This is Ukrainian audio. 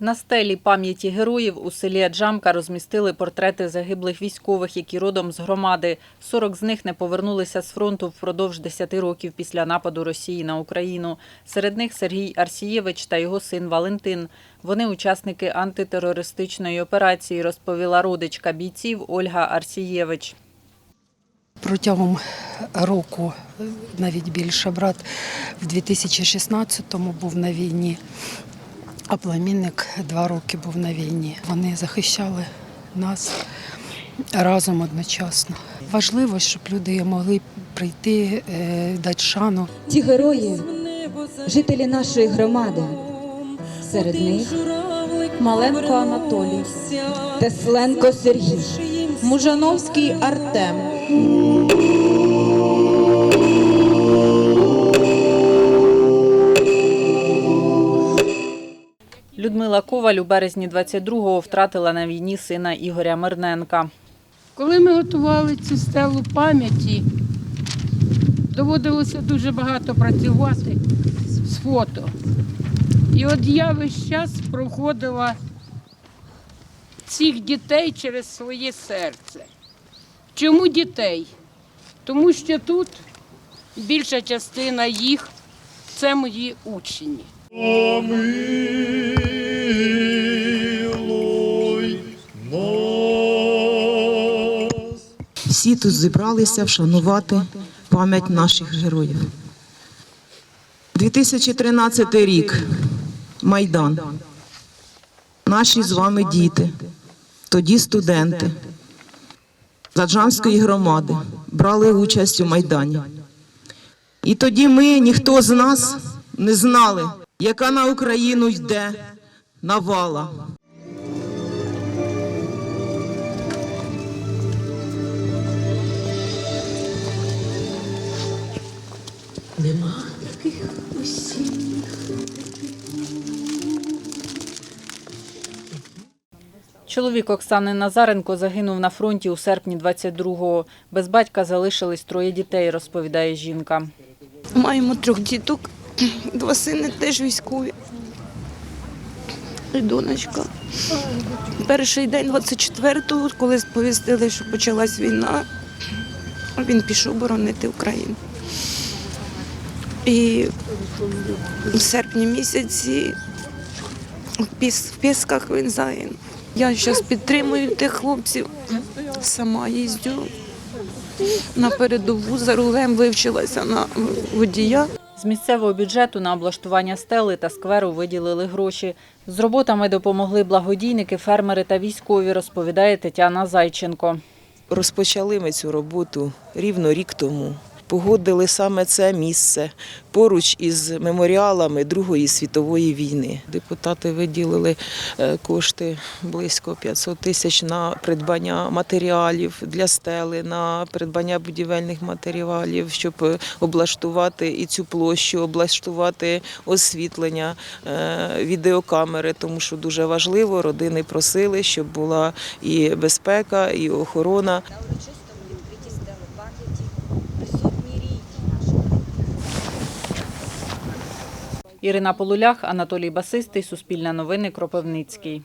На стелі пам'яті героїв у селі Аджамка розмістили портрети загиблих військових, які родом з громади. 40 з них не повернулися з фронту впродовж 10 років після нападу Росії на Україну. Серед них Сергій Арсієвич та його син Валентин. Вони учасники антитерористичної операції, розповіла родичка бійців Ольга Арсієвич. Протягом року, навіть більше, брат в 2016-му був на війні, а племінник два роки був на війні. Вони захищали нас разом одночасно. Важливо, щоб люди могли прийти, е, дати шану Ті герої, жителі нашої громади. Серед них Маленко Анатолій, Тесленко Сергій, Мужановський Артем, Людмила Коваль у березні 22-го втратила на війні сина Ігоря Мирненка. Коли ми готували цю стелу пам'яті, доводилося дуже багато працювати з фото. І от я весь час проходила цих дітей через своє серце. Чому дітей? Тому що тут більша частина їх це мої учні. Всі тут зібралися вшанувати пам'ять наших героїв. 2013 рік. Майдан. Наші з вами діти, тоді студенти Заджанської громади брали участь у Майдані. І тоді ми, ніхто з нас, не знали, яка на Україну йде навала. Нема таких усіх. Чоловік Оксани Назаренко загинув на фронті у серпні 22-го. Без батька залишились троє дітей, розповідає жінка. Маємо трьох діток, два сини теж військові. І донечка. Перший день 24-го, коли сповістили, що почалась війна, він пішов боронити Україну. І в серпні місяці в Пісках він загинув. Я зараз підтримую тих хлопців, сама їздю на передову за рулем вивчилася на водія. З місцевого бюджету на облаштування стели та скверу виділили гроші. З роботами допомогли благодійники, фермери та військові, розповідає Тетяна Зайченко. Розпочали ми цю роботу рівно рік тому. Погодили саме це місце поруч із меморіалами Другої світової війни. Депутати виділили е, кошти близько 500 тисяч на придбання матеріалів для стели, на придбання будівельних матеріалів, щоб е, облаштувати і цю площу, облаштувати освітлення, е, відеокамери, тому що дуже важливо. Родини просили, щоб була і безпека, і охорона. на урочистому відкритті стели пам'яті присутні рідні наших Ірина Полулях, Анатолій Басистий, Суспільне новини, Кропивницький.